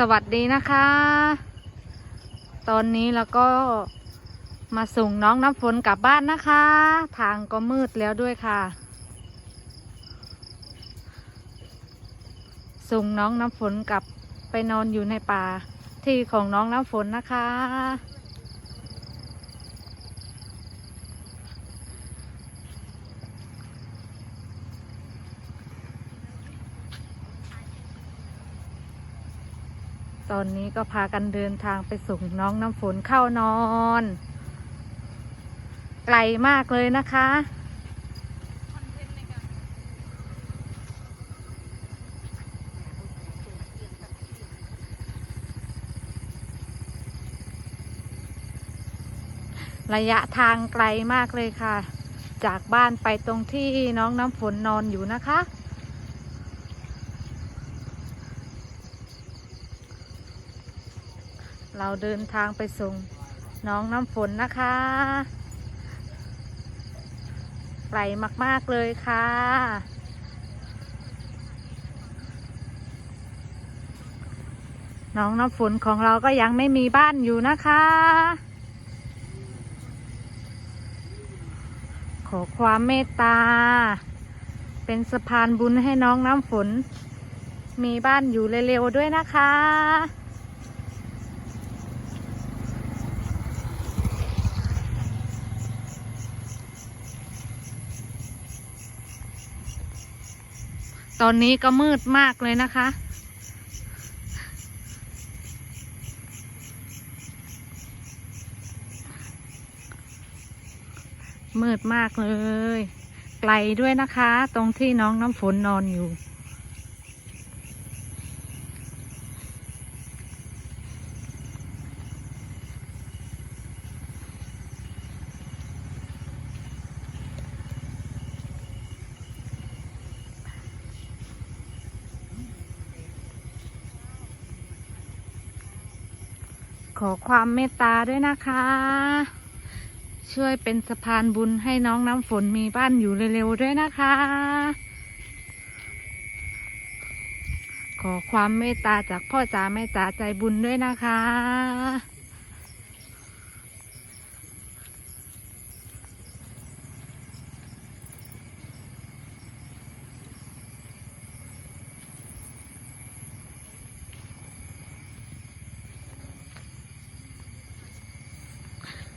สวัสดีนะคะ ตอนนี้เราก็มาส่งน้องน้ำฝนกลับบ้านนะคะ ทางก็มืดแล้วด้วยค่ะ ส่งน้องน้ำฝนกลับไปนอนอยู่ในป่าที่ของน้องน้ำฝนนะคะ ตอนนี้ก็พากันเดินทางไปส่งน้องน้ำฝนเข้านอน ไกลมากเลยนะคะระยะทางไกลมากเลยค่ะ จากบ้านไปตรงที่น้องน้ำฝนนอนอยู่นะคะ เราเดินทางไปส่งน้องน้ำฝนนะคะไกลมาก ๆ เลยค่ะ น้องน้ำฝนของเราก็ยังไม่มีบ้านอยู่นะคะ ขอความเมตตา เป็นสะพานบุญให้น้องน้ำฝน มีบ้านอยู่เร็ว ๆ ด้วยนะคะ ตอนนี้ก็มืดมากเลยนะคะ มืดมากเลย ไกลด้วยนะคะ ตรงที่น้องน้ำฝนนอนอยู่ ขอความเมตตาด้วยนะคะ ช่วยเป็นสะพานบุญให้น้องน้ำฝนมีบ้านอยู่เร็วๆด้วยนะคะ ขอความเมตตาจากพ่อจ๋าแม่จ๋าใจบุญด้วยนะคะ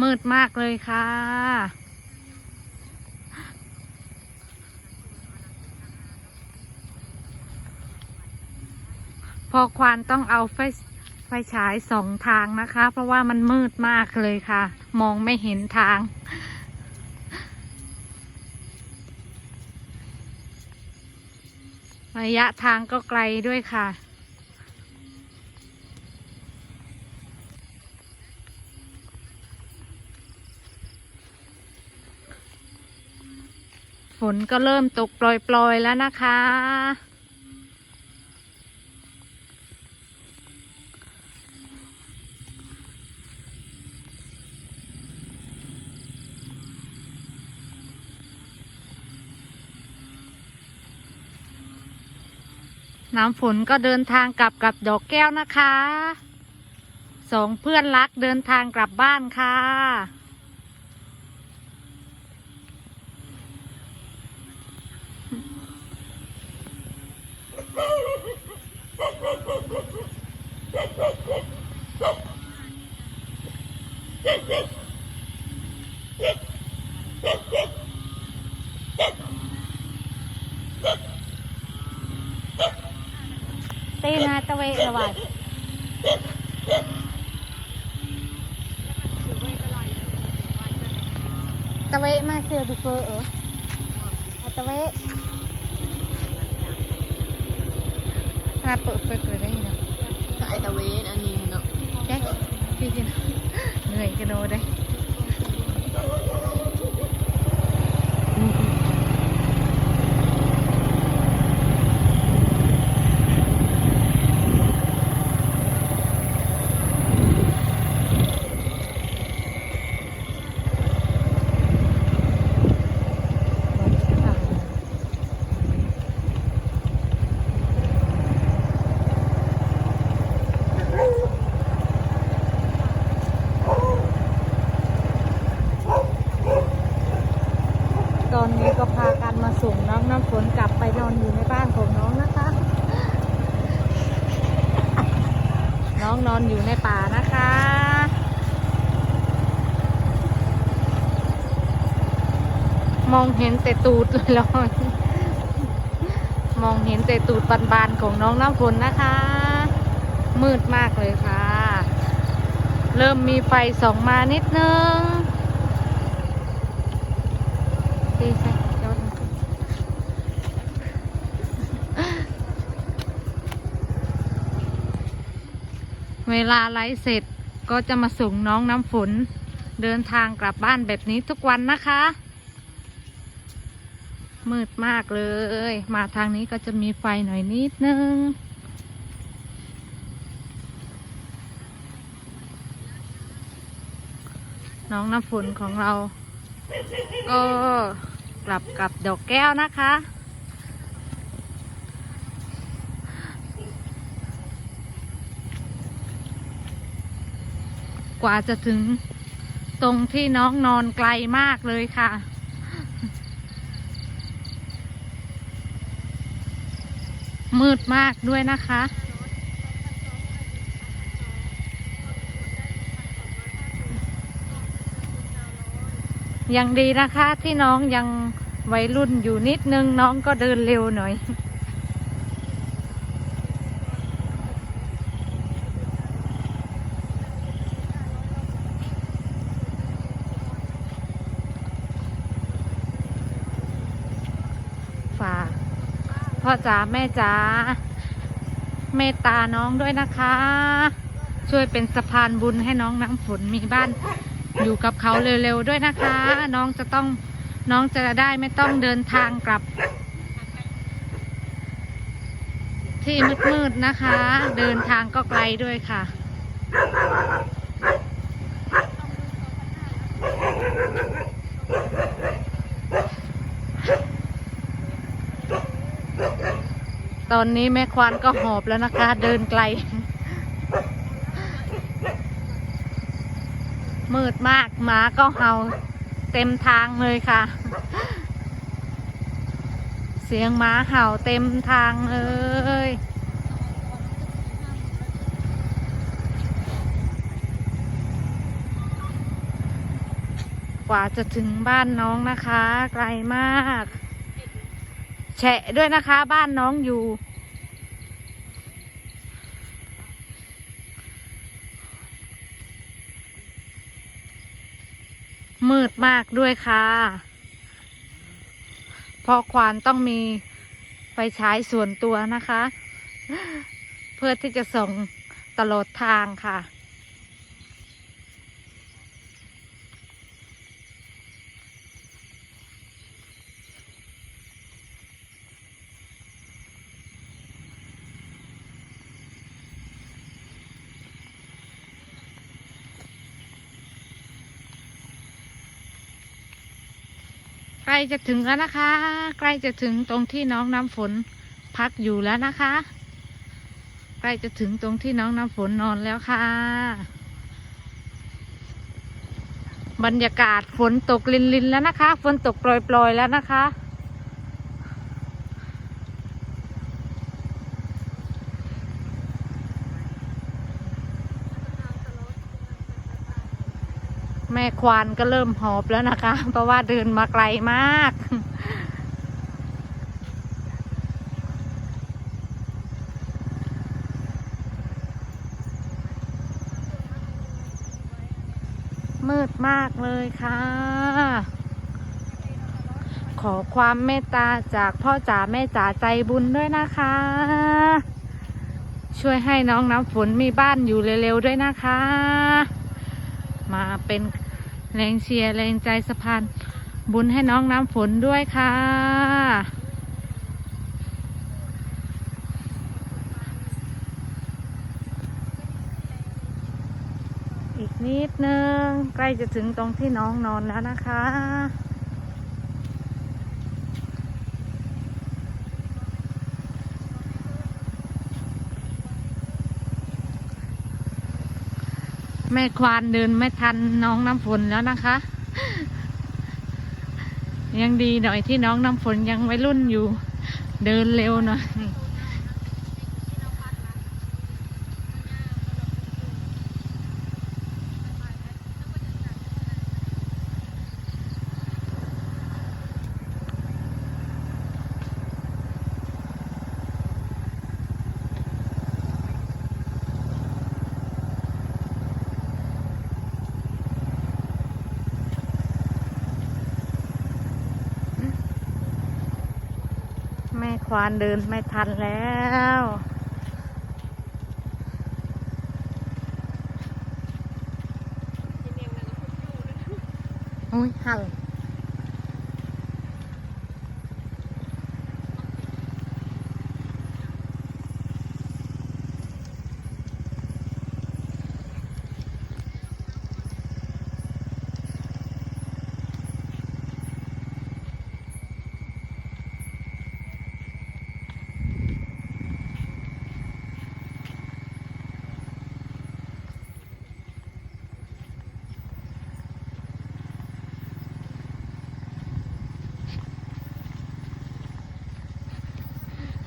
มืดมากเลยค่ะ พอควานต้องเอาไฟไฟฉายสองทางนะคะ เพราะว่ามันมืดมากเลยค่ะ มองไม่เห็นทางระยะทางก็ไกลด้วยค่ะ ฝนก็เริ่มตกปล่อยๆแล้วนะคะ น้ำฝนก็เดินทางกลับกับดอกแก้วนะคะ สองเพื่อนรักเดินทางกลับบ้านค่ะ ตีนาตะเวระบายตะเวมาเสือดูเฟอเออเอาตะเวขนาดเปิดเปิดเปิด ไอตาะสายตะเวนอันนี้เนาะแจ๊คพี่กินเหนื่อยกันโนได้ มองเห็นแต่ตูดเลยลอยมองเห็นแต่ตูดบานๆของน้องน้ำฝนนะคะ มืดมากเลยค่ะ เริ่มมีไฟส่องมานิดนึงดีใช่เวลาไลฟ์เสร็จก็จะมาส่งน้องน้ำฝน เดินทางกลับบ้านแบบนี้ทุกวันนะคะ มืดมากเลย มาทางนี้ก็จะมีไฟหน่อยนิดนึง น้องน้ำฝนของเรา ก็กลับกับดอกแก้วนะคะ กว่าจะถึงตรงที่น้องนอนไกลมากเลยค่ะ มืดมากด้วยนะคะ ยังดีนะคะที่น้องยังวัยรุ่นอยู่นิดนึงน้องก็เดินเร็วหน่อย พ่อจ๋าแม่จ๋าเมตตาน้องด้วยนะคะ ช่วยเป็นสะพานบุญให้น้องน้ำฝนมีบ้านอยู่กับเขาเร็วๆด้วยนะคะ น้องจะต้องน้องจะได้ไม่ต้องเดินทางกลับ ที่มืดๆนะคะ เดินทางก็ไกลด้วยค่ะ ตอนนี้แม่ควานก็หอบแล้วนะคะ เดินไกล มืดมากหมาก็เห่าเต็มทางเลยค่ะ เสียงหมาเห่าเต็มทางเลยกว่าจะถึงบ้านน้องนะคะ ไกลมาก แฉะด้วยนะคะ บ้านน้องอยู่ มืดมากด้วยค่ะเพราะควานต้องมีไฟฉายส่วนตัวนะคะ เพื่อที่จะส่งตลอดทางค่ะ ล้จะถึงแล้วนะคะ ใกล้จะถึงตรงที่น้องน้ำฝนพักอยู่แล้วนะคะ ใกล้จะถึงตรงที่น้องน้ำฝนนอนแล้วค่ะ บรรยากาศฝนตกลินลินแล้วนะคะ ฝนตกปล่อยๆแล้วนะคะ ควานก็เริ่มหอบแล้วนะคะ เพราะว่าเดินมาไกลมาก มืดมากเลยค่ะ ขอความเมตตาจากพ่อจ๋าแม่จ๋าใจบุญด้วยนะคะ ช่วยให้น้องน้ำฝนมีบ้านอยู่เร็วๆด้วยนะคะมาเป็น แรงเชียร์แรงใจสะพาน บุญให้น้องน้ำฝนด้วยค่ะ อีกนิดนึง ใกล้จะถึงตรงที่น้องนอนแล้วนะคะ แม่ควานเดินไม่ทันน้องน้ำฝนแล้วนะคะ ยังดีหน่อยที่น้องน้ำฝนยังวัยรุ่นอยู่ เดินเร็วหน่อย ควานเดินไม่ทันแล้ว อุ้ยหัน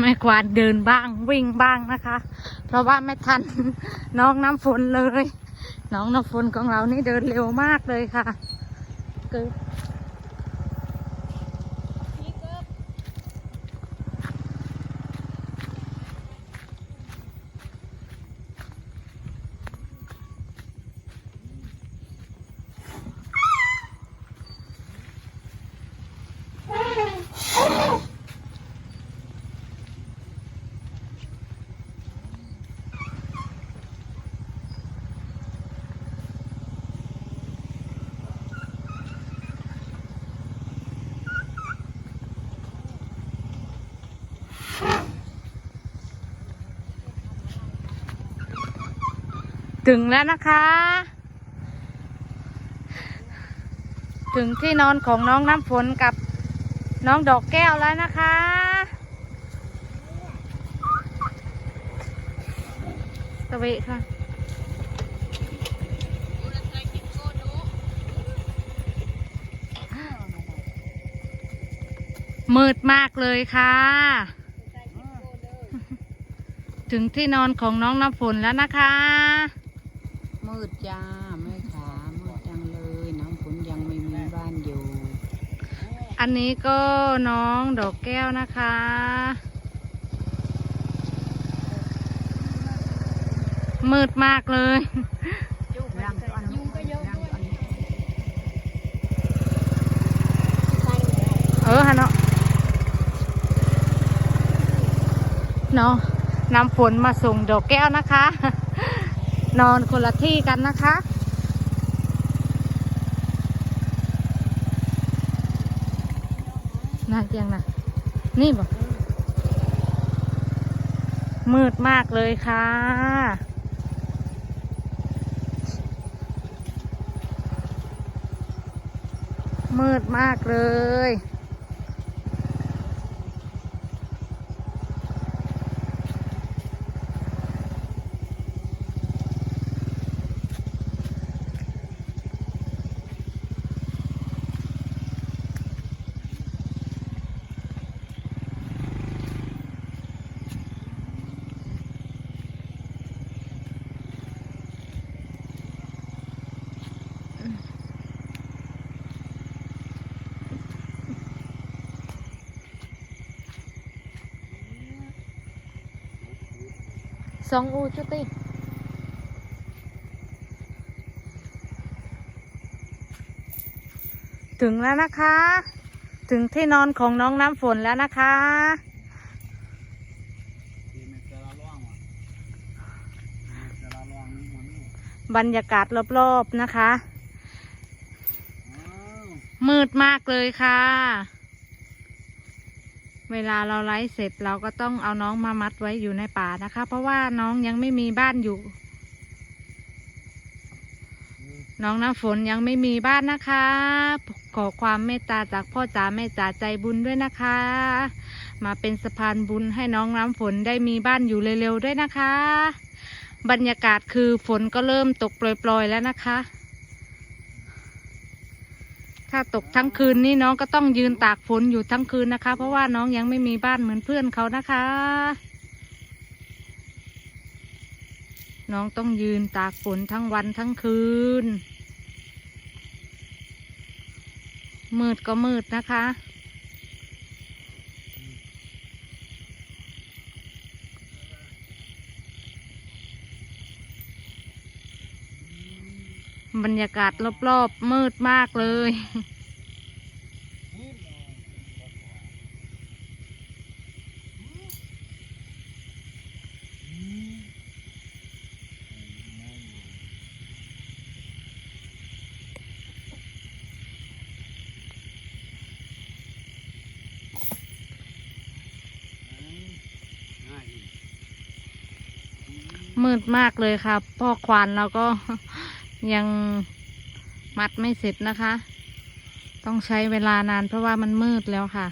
แม่กวาดเดินบ้างวิ่งบ้างนะคะ เพราะว่าไม่ทันน้องน้ำฝนเลย น้องน้ำฝนของเรานี่เดินเร็วมากเลยค่ะคือ ถึงแล้วนะคะ ถึงที่นอนของน้องน้ำฝนกับน้องดอกแก้วแล้วนะคะตะเวะค่ะมืดมากเลยค่ะ ถึงที่นอนของน้องน้ำฝนแล้วนะคะ มืดจ้าแม่ขามืดจังเลยน้ำฝนยังไม่มีบ้านอยู่ อันนี้ก็น้องดอกแก้วนะคะ มืดมากเลยเอะด้วยเออฮะเนาะเนาะนำฝนมาส่งดอกแก้วนะคะ นอนคนละที่กันนะคะ น่าเจียงนะนี่บอกมืดมากเลยค่ะ มืดมากเลย สองอูจุติถึงแล้วนะคะ ถึงที่นอนของน้องน้ำฝนแล้วนะคะ บรรยากาศรอบๆนะคะ มืดมากเลยค่ะ เวลาเราไลฟ์เสร็จเราก็ต้องเอาน้องมามัดไว้อยู่ในป่านะคะ เพราะว่าน้องยังไม่มีบ้านอยู่ น้องน้ำฝนยังไม่มีบ้านนะคะ ขอความเมตตาจากพ่อจ๋าแม่จ๋าใจบุญด้วยนะคะ มาเป็นสะพานบุญให้น้องน้ำฝนได้มีบ้านอยู่เร็วๆด้วยนะคะ บรรยากาศคือฝนก็เริ่มตกโปรยๆแล้วนะคะ ถ้าตกทั้งคืนนี่น้องก็ต้องยืนตากฝนอยู่ทั้งคืนนะคะ เพราะว่าน้องยังไม่มีบ้านเหมือนเพื่อนเขานะคะ น้องต้องยืนตากฝนทั้งวันทั้งคืน มืดก็มืดนะคะ บรรยากาศรอบๆ มืดมากเลย มืดมากเลยครับพ่อควันแล้วก็ ยังมัดไม่เสร็จนะคะ ต้องใช้เวลานานเพราะว่ามันมืดแล้วค่ะ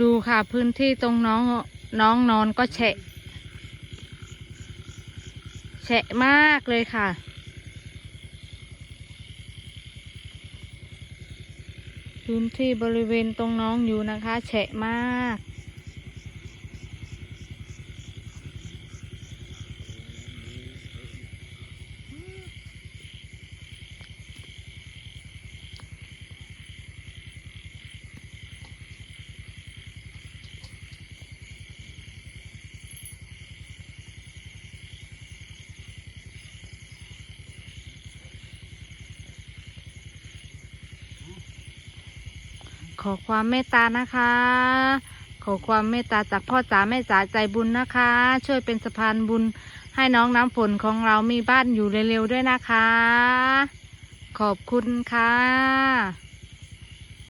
ดูค่ะพื้นที่ตรงน้องน้องนอนก็แฉะ แฉะมากเลยค่ะพื้นที่บริเวณตรงน้องอยู่นะคะ แฉะมาก ขอความเมตตานะคะ ขอความเมตตาจากพ่อจ๋าแม่จ๋าใจบุญนะคะ ช่วยเป็นสะพานบุญให้น้องน้ำฝนของเรามีบ้านอยู่เร็วๆด้วยนะคะ ขอบคุณค่ะ